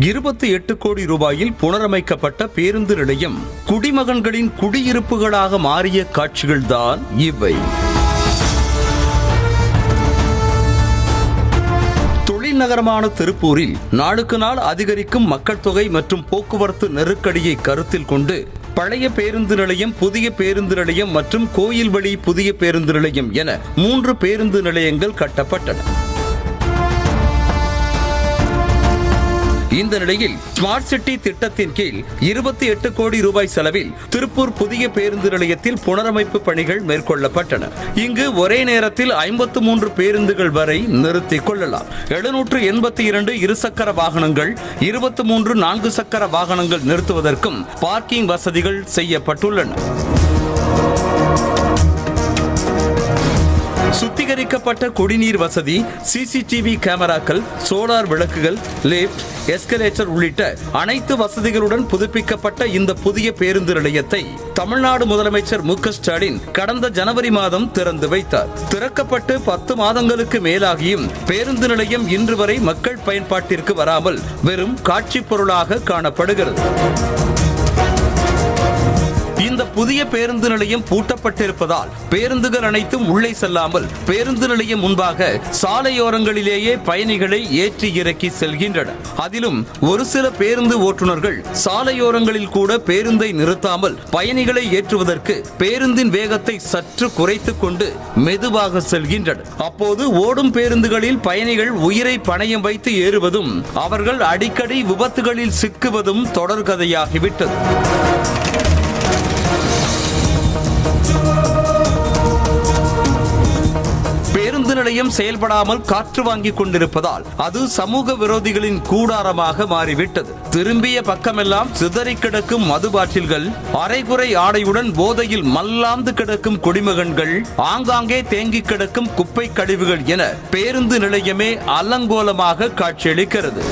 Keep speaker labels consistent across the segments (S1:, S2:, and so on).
S1: இருபத்தி எட்டு கோடி ரூபாயில் புனரமைக்கப்பட்ட பேருந்து நிலையம் குடிமகன்களின் குடியிருப்புகளாக மாறிய காட்சிகள்தான் இவை. நகரமான திருப்பூரில் நாளுக்கு நாள் அதிகரிக்கும் மக்கள் தொகை மற்றும் போக்குவரத்து நெருக்கடியை கருத்தில் கொண்டு பழைய பேருந்து நிலையம் புதிய பேருந்து நிலையம் மற்றும் கோயில்வழி புதிய பேருந்து நிலையம் என மூன்று பேருந்து நிலையங்கள் கட்டப்பட்டன. இந்த நிலையில் ஸ்மார்ட் சிட்டி திட்டத்தின் கீழ் இருபத்தி எட்டு கோடி ரூபாய் செலவில் திருப்பூர் புதிய பேருந்து நிலையத்தில் புனரமைப்பு பணிகள் மேற்கொள்ளப்பட்டன. இங்கு ஒரே நேரத்தில் ஐம்பத்து மூன்று பேருந்துகள் வரை நிறுத்திக் கொள்ளலாம். எழுநூற்று எண்பத்தி இரண்டு இருசக்கர வாகனங்கள் இருபத்தி மூன்று நான்கு சக்கர வாகனங்கள் நிறுத்துவதற்கும் பார்க்கிங் வசதிகள் செய்யப்பட்டுள்ளன. சுத்திகரிக்கப்பட்ட குடிநீர் வசதி சிசிடிவி கேமராக்கள் சோலார் விளக்குகள் லிப்ட் எஸ்கலேட்டர் உள்ளிட்ட அனைத்து வசதிகளுடன் புதுப்பிக்கப்பட்ட இந்த புதிய பேருந்து நிலையத்தை தமிழ்நாடு முதலமைச்சர் மு ஸ்டாலின் கடந்த ஜனவரி மாதம் திறந்து வைத்தார். திறக்கப்பட்டு பத்து மாதங்களுக்கு மேலாகியும் பேருந்து நிலையம் இன்று வரை மக்கள் பயன்பாட்டிற்கு வராமல் வெறும் காட்சி பொருளாக காணப்படுகிறது. இந்த புதிய பேருந்து நிலையம் பூட்டப்பட்டிருப்பதால் பேருந்துகள் அனைத்தும் உள்ளே செல்லாமல் பேருந்து நிலையம் முன்பாக சாலையோரங்களிலேயே பயணிகளை ஏற்றி இறக்கி செல்கின்றன. அதிலும் ஒரு சில பேருந்து ஓட்டுநர்கள் சாலையோரங்களில் கூட பேருந்தை நிறுத்தாமல் பயணிகளை ஏற்றுவதற்கு பேருந்தின் வேகத்தை சற்று குறைத்துக் கொண்டு மெதுவாக செல்கின்றனர். அப்போது ஓடும் பேருந்துகளில் பயணிகள் உயிரை பணயம் வைத்து ஏறுவதும் அவர்கள் அடிக்கடி விபத்துகளில் சிக்குவதும் தொடர்கதையாகிவிட்டது. பேருந்து நிலையம் செயல்படாமல் காற்று வாங்கிக் கொண்டிருப்பதால் அது சமூக விரோதிகளின் கூடாரமாக மாறிவிட்டது. திரும்பிய பக்கமெல்லாம் சிதறி கிடக்கும் மது பாட்டில்கள் அரைகுறை ஆடையுடன் போதையில் மல்லாந்து கிடக்கும் குடிமகன்கள் ஆங்காங்கே தேங்கி கிடக்கும் குப்பை கழிவுகள் என பேருந்து நிலையமே அலங்கோலமாக காட்சியளிக்கிறது.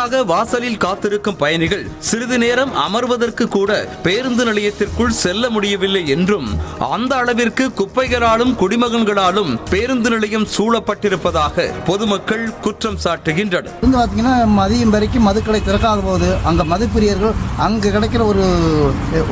S1: பேருந்துக்காக வாசலில் காத்திருக்கும் பயணிகள் சிறிது நேரம் அமர்வதற்கு கூட பேருந்து நிலையத்திற்குள் செல்ல முடியவில்லை என்றும் அந்த அளவிற்கு குப்பைகளாலும் குடிமகன்களாலும் பேருந்து நிலையம் சூழப்பட்டிருப்பதாக பொதுமக்கள் குற்றம் சாட்டுகின்றனர்.
S2: பார்த்தீங்கன்னா மதியம் வரைக்கும் மதுக்கடை திறக்காத போது அங்கே மதுப்பிரியர்கள் அங்க கிடைக்கிற ஒரு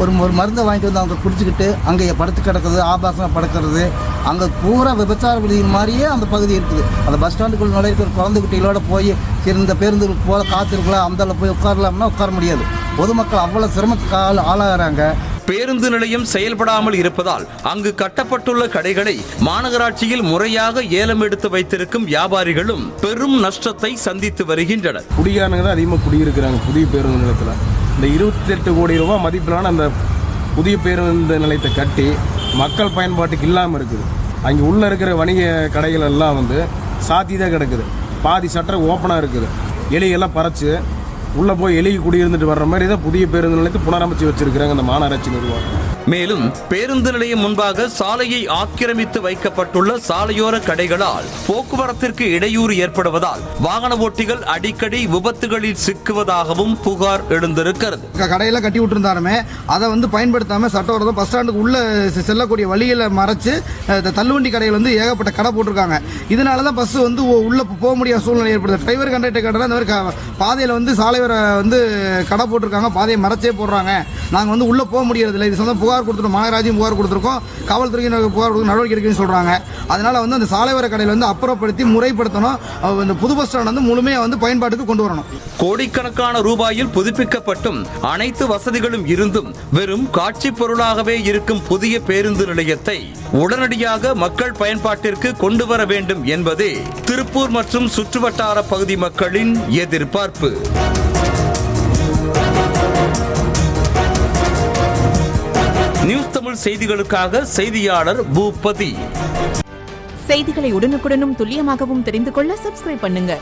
S2: ஒரு மருந்தை வாங்கிட்டு வந்து அவங்க குடிச்சிக்கிட்டு அங்கே படுத்து கிடக்குது ஆபாசமாக படுக்கிறது அங்கே பூரா விபச்சார விடுதியின் மாதிரியே அந்த பகுதி இருக்குது. அந்த பஸ் ஸ்டாண்டுக்குள்ள நுழையிற குழந்தை குட்டிகளோட போய் சரி இந்த பேருந்துகளுக்கு போல காத்திருக்கலாம் அந்த போய் உட்காரலாம்னா உட்கார முடியாது. பொதுமக்கள் அவ்வளோ சிரமத்துக்கு ஆள் ஆளாகிறாங்க.
S1: பேருந்து நிலையம் செயல்படாமல் இருப்பதால் அங்கு கட்டப்பட்டுள்ள கடைகளை மாநகராட்சியில் முறையாக ஏலம் எடுத்து வைத்திருக்கும் வியாபாரிகளும் பெரும் நஷ்டத்தை சந்தித்து வருகின்றனர்.
S3: குடிகாரங்க தான் அதிகமாக குடியிருக்கிறாங்க புதிய பேருந்து நிலையத்தில். இந்த இருபத்தெட்டு கோடி ரூபாய் மதிப்பிலான அந்த புதிய பேருந்து நிலையத்தை கட்டி மக்கள் பயன்பாட்டுக்கு இல்லாமல் இருக்குது. அங்கே உள்ளே இருக்கிற வணிக கடைகள் எல்லாம் வந்து சாத்தி தான் கிடக்குது. பாதி சட்டர் ஓப்பனாக இருக்குது. எலியெல்லாம் பறச்சு உள்ளே போய் எலி குடியிருந்துட்டு வர்ற மாதிரி தான் புதிய பேருந்து நிலையத்தை புனரமைச்சு வச்சுருக்கிறாங்க இந்த மாநகராட்சி நிர்வாகம்.
S1: மேலும் பேருந்து நிலையம் முன்பாக சாலையை ஆக்கிரமித்து வைக்கப்பட்டுள்ள சாலையோர கடைகளால் போக்குவரத்திற்கு இடையூறு ஏற்படுவதால் வாகன ஓட்டிகள் அடிக்கடி விபத்துகளில் சிக்குவதாகவும் புகார் எழுந்திருக்கிறது.
S2: க- கட்டி விட்டுருந்தாலுமே அதை வந்து பயன்படுத்தாமல் சட்டவிரோதம் பஸ் ஸ்டாண்டுக்கு உள்ளே செல்லக்கூடிய வழியில மறைச்சு தள்ளுவண்டி கடையில் வந்து ஏகப்பட்ட கடை போட்டிருக்காங்க. இதனால தான் பஸ் வந்து உள்ள போக முடியாத சூழ்நிலை ஏற்படுது. டிரைவர் கண்டக்டர் கடை இந்த மாதிரி பாதையில் வந்து சாலையோர வந்து கடை போட்டிருக்காங்க பாதையை மறைச்சே போடுறாங்க. நாங்கள் வந்து உள்ளே போக முடியறதில்லை. இது சொந்த புகார் புகார் கொடுத்துருக்கோம் மாநகராட்சியும் புகார் கொடுத்துருக்கோம். காவல்துறையினர் புகார் கொடுத்து நடவடிக்கை எடுக்குன்னு சொல்கிறாங்க அதனால் வந்து அந்த சாலை கடையில் வந்து அப்புறப்படுத்தி முறைப்படுத்தணும். இந்த புது பஸ் ஸ்டாண்ட் வந்து முழுமையாக வந்து பயன்பாட்டுக்கு கொண்டு வரணும்.
S1: கோடிக்கணக்கான ரூபாயில் புதுப்பிக்கப்பட்டும் அனைத்து வசதிகளும் இருந்தும் வெறும் காட்சி பொருளாகவே இருக்கும் புதிய பேருந்து நிலையத்தை உடனடியாக மக்கள் பயன்பாட்டிற்கு கொண்டு வர வேண்டும் என்பதே திருப்பூர் மற்றும் சுற்றுவட்டார பகுதி மக்களின் எதிர்பார்ப்பு. நியூஸ் தமிழ் செய்திகளுக்காக செய்தியாளர் பூபதி.
S4: செய்திகளை உடனுக்குடனும் துல்லியமாகவும் தெரிந்து கொள்ள சப்ஸ்கிரைப் பண்ணுங்க.